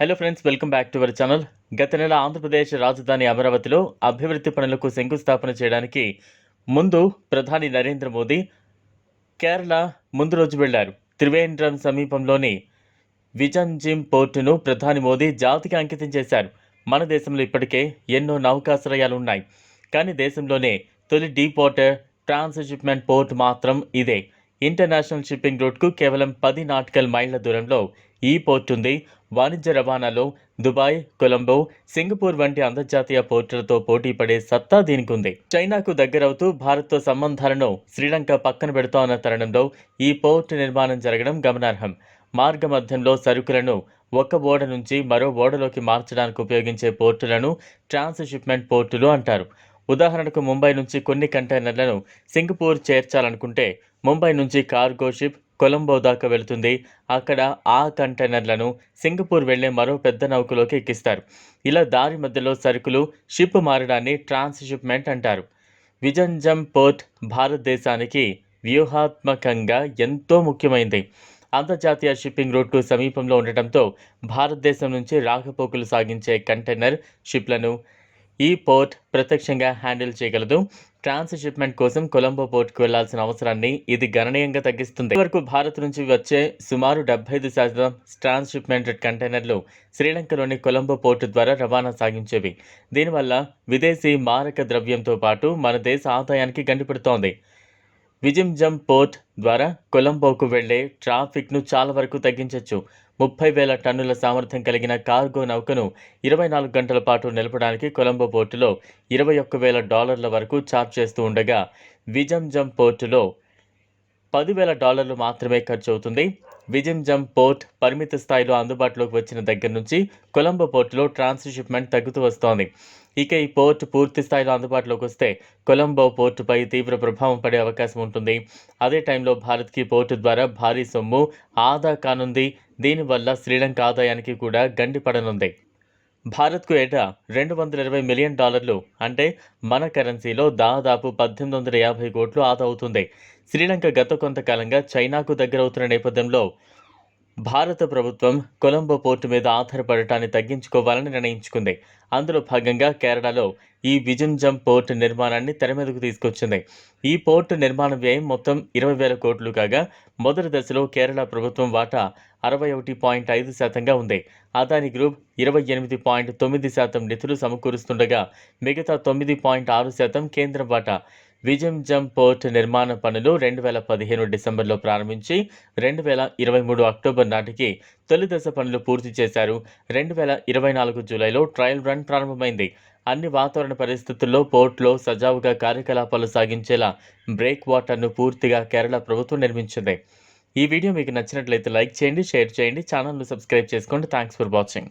Hello friends welcome back to our channel గత నెల ఆంధ్రప్రదేశ్ రాజధాని అమరావతిలో అభివృద్ధి పనులకు శంకుస్థాపన చేయడానికి ముందు ప్రధాని నరేంద్ర మోదీ కేరళ ముందు రోజు వెళ్ళారు త్రివేంద్రం సమీపంలోని విజంజిమ్ పోర్టును ప్రధాని మోదీ జాతికి అంకితం చేశారు. మన దేశంలో ఇప్పటికే ఎన్నో నౌకాశ్రయాలు ఉన్నాయి కానీ దేశంలోనే తొలి డీప్ వాటర్ ట్రాన్స్షిప్మెంట్ పోర్ట్ మాత్రం ఇదే. ఇంటర్నేషనల్ షిప్పింగ్ రూట్కు కేవలం పది నాటికల్ మైళ్ళ దూరంలో ఈ పోర్ట్ ఉంది. వాణిజ్య రవాణాలో దుబాయ్ కొలంబో సింగపూర్ వంటి అంతర్జాతీయ పోర్టులతో పోటీ పడే సత్తా దీనికి ఉంది చైనాకు దగ్గరవుతూ భారత్తో సంబంధాలను శ్రీలంక పక్కన పెడుతోన్న తరుణంలో ఈ పోర్టు నిర్మాణం జరగడం గమనార్హం. మార్గ మధ్యంలో సరుకులను ఒక ఓడ నుంచి మరో ఓడలోకి మార్చడానికి ఉపయోగించే పోర్టులను ట్రాన్స్షిప్మెంట్ పోర్టులు అంటారు. ఉదాహరణకు ముంబై నుంచి కొన్ని కంటైనర్లను సింగపూర్ చేర్చాలనుకుంటే ముంబై నుంచి కార్గో షిప్ కొలంబో దాకా వెళుతుంది. అక్కడ ఆ కంటైనర్లను సింగపూర్ వెళ్ళే మరో పెద్ద నౌకలోకి ఎక్కిస్తారు. ఇలా దారి మధ్యలో సరుకులు షిప్ మారడాన్ని ట్రాన్స్షిప్మెంట్ అంటారు. విజంజం పోర్ట్ భారతదేశానికి వ్యూహాత్మకంగా ఎంతో ముఖ్యమైంది. అంతర్జాతీయ షిప్పింగ్ రూట్కు సమీపంలో ఉండటంతో భారతదేశం నుంచి రాకపోకలు సాగించే కంటైనర్ షిప్లను ఈ పోర్ట్ ప్రత్యక్షంగా హ్యాండిల్ చేయగలదు. ట్రాన్స్షిప్మెంట్ కోసం కొలంబో పోర్టుకు వెళ్ళాల్సిన అవసరాన్ని ఇది గణనీయంగా తగ్గిస్తుంది. వరకు భారత్ నుంచి వచ్చే సుమారు డెబ్బై ఐదు శాతం ట్రాన్స్షిప్మెంట్ కంటైనర్లు శ్రీలంకలోని కొలంబో పోర్టు ద్వారా రవాణా సాగించేవి. దీనివల్ల విదేశీ మారక ద్రవ్యంతో పాటు మన దేశ ఆదాయానికి గండిపడుతోంది. విజింజం పోర్ట్ ద్వారా కొలంబోకు వెళ్ళే ట్రాఫిక్ను చాలా వరకు తగ్గించవచ్చు ముప్పై వేల టన్నుల సామర్థ్యం కలిగిన కార్గో నౌకను ఇరవై నాలుగు గంటల పాటు నిలపడానికి కొలంబో పోర్టులో ఇరవై ఒక్క వేల డాలర్ల వరకు ఛార్జ్ చేస్తూ ఉండగా విజంజం పోర్టులో పదివేల డాలర్లు మాత్రమే ఖర్చు అవుతుంది. విజింజమ్ పోర్ట్ పరిమిత స్థాయిలో అందుబాటులోకి వచ్చిన దగ్గర నుంచి కొలంబో పోర్టులో ట్రాన్స్షిప్మెంట్ తగ్గుతూ వస్తోంది. ఇక ఈ పోర్టు పూర్తి స్థాయిలో అందుబాటులోకి వస్తే కొలంబో పోర్టుపై తీవ్ర ప్రభావం పడే అవకాశం ఉంటుంది. అదే టైంలో భారత్కి పోర్టు ద్వారా భారీ సొమ్ము ఆదా కానుంది. దీనివల్ల శ్రీలంక ఆదాయానికి కూడా గండి పడనుంది. భారత్కు ఏటా రెండు వందల ఇరవై మిలియన్ డాలర్లు అంటే మన కరెన్సీలో దాదాపు పద్దెనిమిది వందల యాభై కోట్లు ఆదా అవుతుంది. శ్రీలంక గత కొంతకాలంగా చైనాకు దగ్గరవుతున్న నేపథ్యంలో భారత ప్రభుత్వం కొలంబో పోర్టు మీద ఆధారపడటాన్ని తగ్గించుకోవాలని నిర్ణయించుకుంది. అందులో భాగంగా కేరళలో ఈ విజంజం పోర్టు నిర్మాణాన్ని తెరమీదకు తీసుకొచ్చింది. ఈ పోర్టు నిర్మాణ వ్యయం మొత్తం ఇరవై వేల కోట్లు కాగా మొదటి దశలో కేరళ ప్రభుత్వం వాటా అరవై ఒకటి పాయింట్ ఐదు శాతంగా ఉంది. అదాని గ్రూప్ ఇరవై ఎనిమిది పాయింట్ తొమ్మిది శాతం నిధులు సమకూరుస్తుండగా మిగతా తొమ్మిది పాయింట్ ఆరు శాతం కేంద్రం వాటా విజంజం పోర్ట్ నిర్మాణ పనులు రెండు వేల పదిహేను డిసెంబర్లో ప్రారంభించి రెండు వేల ఇరవై మూడు అక్టోబర్ నాటికి తొలి దశ పనులు పూర్తి చేశారు. రెండు వేల ఇరవై నాలుగు జూలైలో ట్రయల్ రన్ ప్రారంభమైంది. అన్ని వాతావరణ పరిస్థితుల్లో పోర్ట్లో సజావుగా కార్యకలాపాలు సాగించేలా బ్రేక్ వాటర్ను పూర్తిగా కేరళ ప్రభుత్వం నిర్మించింది. ఈ వీడియో మీకు నచ్చినట్లయితే లైక్ చేయండి షేర్ చేయండి ఛానల్ను సబ్స్క్రైబ్ చేసుకోండి. Thanks for watching.